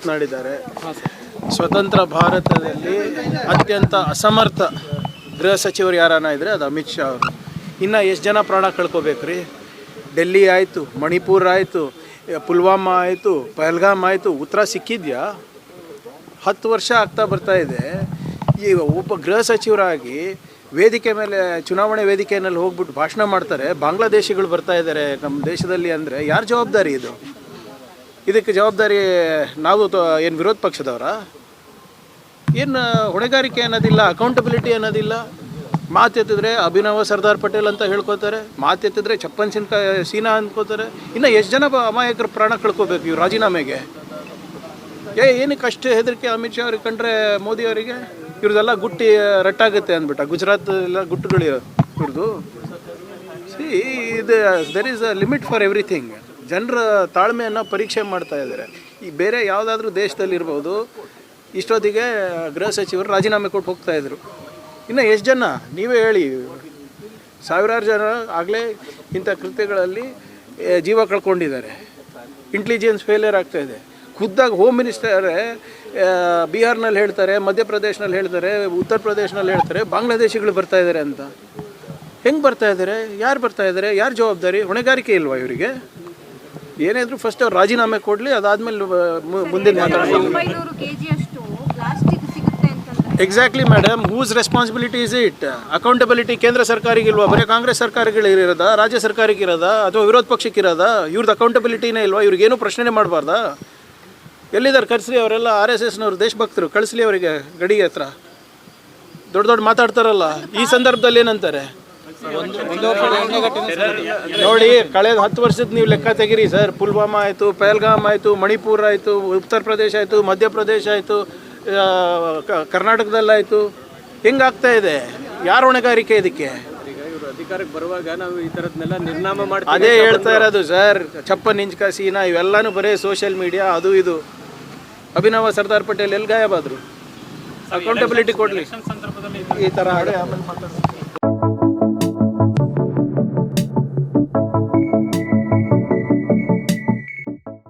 ಮಾತನಾಡಿದ್ದಾರೆ ಸ್ವತಂತ್ರ ಭಾರತದಲ್ಲಿ ಅತ್ಯಂತ ಅಸಮರ್ಥ ಗೃಹ ಸಚಿವರು ಯಾರನ್ನ ಇದ್ದರೆ ಅದು ಅಮಿತ್ ಶಾ ಅವರು. ಇನ್ನು ಎಷ್ಟು ಜನ ಪ್ರಾಣ ಕಳ್ಕೊಬೇಕ್ರಿ? ಡೆಲ್ಲಿ ಆಯಿತು, ಮಣಿಪುರ ಆಯಿತು, ಪುಲ್ವಾಮಾ ಆಯಿತು, ಪಹಲ್ಗಾಮ್ ಆಯಿತು, ಉತ್ತರ ಸಿಕ್ಕಿದ್ಯಾ? ಹತ್ತು ವರ್ಷ ಆಗ್ತಾ ಬರ್ತಾ ಇದೆ. ಈಗ ಒಬ್ಬ ಗೃಹ ಸಚಿವರಾಗಿ ವೇದಿಕೆ ಮೇಲೆ, ಚುನಾವಣೆ ವೇದಿಕೆಯಲ್ಲಿ ಹೋಗ್ಬಿಟ್ಟು ಭಾಷಣ ಮಾಡ್ತಾರೆ. ಬಾಂಗ್ಲಾದೇಶಿಗಳು ಬರ್ತಾ ಇದ್ದಾರೆ ನಮ್ಮ ದೇಶದಲ್ಲಿ ಅಂದರೆ ಯಾರ ಜವಾಬ್ದಾರಿ ಇದು? ಇದಕ್ಕೆ ಜವಾಬ್ದಾರಿ ನಾವು ಏನು ವಿರೋಧ ಪಕ್ಷದವರ? ಏನು ಹೊಣೆಗಾರಿಕೆ ಅನ್ನೋದಿಲ್ಲ ಅಕೌಂಟಬಿಲಿಟಿ ಅನ್ನೋದಿಲ್ಲ? ಮಾತೆತ್ತಿದ್ರೆ ಅಭಿನವ ಸರ್ದಾರ್ ಪಟೇಲ್ ಅಂತ ಹೇಳ್ಕೋತಾರೆ ಮಾತೆತ್ತಿದ್ರೆ ಚಪ್ಪನ್ ಸಿನ್ಕ, ಸೀನಾ ಅಂದ್ಕೋತಾರೆ ಇನ್ನು ಎಷ್ಟು ಜನ ಅಮಾಯಕರು ಅಮಾಯಕರ ಪ್ರಾಣ ಕಳ್ಕೊಬೇಕು ಇವ್ರು ರಾಜೀನಾಮೆಗೆ? ಏ, ಏನಕ್ಕೆ ಕಷ್ಟ ಹೆದರಿಕೆ ಅಮಿತ್ ಶಾ ಅವ್ರಿಗೆ ಕಂಡ್ರೆ ಮೋದಿ ಅವರಿಗೆ? ಇವ್ರದೆಲ್ಲ ಗುಟ್ಟಿ ರಟ್ಟಾಗುತ್ತೆ ಅಂದ್ಬಿಟ್ಟ. ಗುಜರಾತ್ ಎಲ್ಲ ಗುಟ್ಟುಗಳು ಇವ್ರದ್ದು ಸಿ ಇದು there is a limit for everything ಜನರ ತಾಳ್ಮೆಯನ್ನು ಪರೀಕ್ಷೆ ಮಾಡ್ತಾ ಇದ್ದಾರೆ. ಈ ಬೇರೆ ಯಾವುದಾದ್ರೂ ದೇಶದಲ್ಲಿರ್ಬೋದು ಇಷ್ಟೊತ್ತಿಗೆ ಗೃಹ ಸಚಿವರು ರಾಜೀನಾಮೆ ಕೊಟ್ಟು ಹೋಗ್ತಾ ಇದ್ರು. ಇನ್ನು ಎಷ್ಟು ಜನ? ನೀವೇ ಹೇಳಿ. ಸಾವಿರಾರು ಜನ ಆಗಲೇ ಇಂಥ ಕೃತ್ಯಗಳಲ್ಲಿ ಜೀವ ಕಳ್ಕೊಂಡಿದ್ದಾರೆ. ಇಂಟೆಲಿಜೆನ್ಸ್ ಫೇಲಿಯರ್ ಆಗ್ತಾ ಇದೆ. ಖುದ್ದಾಗಿ ಹೋಮ್ ಮಿನಿಸ್ಟರೇ ಬಿಹಾರ್ನಲ್ಲಿ ಹೇಳ್ತಾರೆ, ಮಧ್ಯಪ್ರದೇಶ್ನಲ್ಲಿ ಹೇಳ್ತಾರೆ, ಉತ್ತರ ಪ್ರದೇಶ್ನಲ್ಲಿ ಹೇಳ್ತಾರೆ, ಬಾಂಗ್ಲಾದೇಶಿಗಳು ಬರ್ತಾ ಇದ್ದಾರೆ ಅಂತ. ಹೆಂಗೆ ಬರ್ತಾ ಇದ್ದಾರೆ? ಯಾರು ಬರ್ತಾ ಇದ್ದಾರೆ? ಯಾರು ಜವಾಬ್ದಾರಿ? ಹೊಣೆಗಾರಿಕೆ ಇಲ್ವಾ ಇವರಿಗೆ? ಏನಾದರೂ ಫಸ್ಟ್ ಅವ್ರು ರಾಜೀನಾಮೆ ಕೊಡಲಿ ಅದಾದಮೇಲೆ ಮುಂದಿನ exactly madam whose responsibility is it accountability ಕೇಂದ್ರ ಸರ್ಕಾರಿಗಿಲ್ವಾ ಬರೀ ಕಾಂಗ್ರೆಸ್ ಸರ್ಕಾರಗಳಿರೋದ ರಾಜ್ಯ ಸರ್ಕಾರಕ್ಕೆ ಇರೋದ? ಅಥವಾ ವಿರೋಧ ಪಕ್ಷಕ್ಕೆ ಇರೋದಾ? ಇವ್ರದ್ದು ಅಕೌಂಟಬಿಲಿಟಿನೇ ಇಲ್ವಾ? ಇವ್ರಿಗೇನು ಪ್ರಶ್ನೆ ಮಾಡಬಾರ್ದಾ? ಎಲ್ಲಿದ್ದಾರೆ? ಕರ್ಸ್ರಿ ಅವರೆಲ್ಲ ಆರ್ ಎಸ್ ಎಸ್ನವ್ರು ದೇಶಭಕ್ತರು. ಕಳಿಸ್ಲಿ ಅವರಿಗೆ ಗಡಿಗೆ ಹತ್ರ. ದೊಡ್ಡ ದೊಡ್ಡ ಮಾತಾಡ್ತಾರಲ್ಲ. ಈ ಸಂದರ್ಭದಲ್ಲಿ ಏನಂತಾರೆ? ನೋಡಿ ಕಳೆದ ಹತ್ತು ವರ್ಷದ ನೀವು ಲೆಕ್ಕ ತೆಗಿರಿ ಸರ್. ಪುಲ್ವಾಮಾ ಆಯಿತು ಪಹಲ್ಗಾಮ್ ಆಯಿತು ಮಣಿಪುರ ಆಯಿತು ಉತ್ತರ ಪ್ರದೇಶ ಆಯಿತು ಮಧ್ಯಪ್ರದೇಶ ಆಯಿತು ಕರ್ನಾಟಕದಲ್ಲಾಯಿತು. ಹೆಂಗಾಗ್ತಾ ಇದೆ. ಯಾರ ಹೊಣೆಗಾರಿಕೆ ಇದಕ್ಕೆ? ಇವರು ಅಧಿಕಾರಕ್ಕೆ ಬರುವಾಗ ನಾವು ಈ ಥರದ್ನೆಲ್ಲ ನಿರ್ನಾಮ ಮಾಡಿ ಅದೇ ಹೇಳ್ತಾ ಇರೋದು ಸರ್. ಚಪ್ಪನ್ ಇಂಚ್ಕ ಸೀನಾ ಇವೆಲ್ಲಾನು ಬರೀ ಸೋಷಿಯಲ್ ಮೀಡಿಯಾ ಅದು ಇದು. ಅಭಿನವ ಸರ್ದಾರ್ ಪಟೇಲ್ ಎಲ್ಲಿ ಗಾಯಬಾದ್ರು? ಅಕೌಂಟಬಿಲಿಟಿ ಕೊಡ್ಲಿ. ಈ ಥರ ಆಮೇಲೆ ಮಾತಾಡೋಣ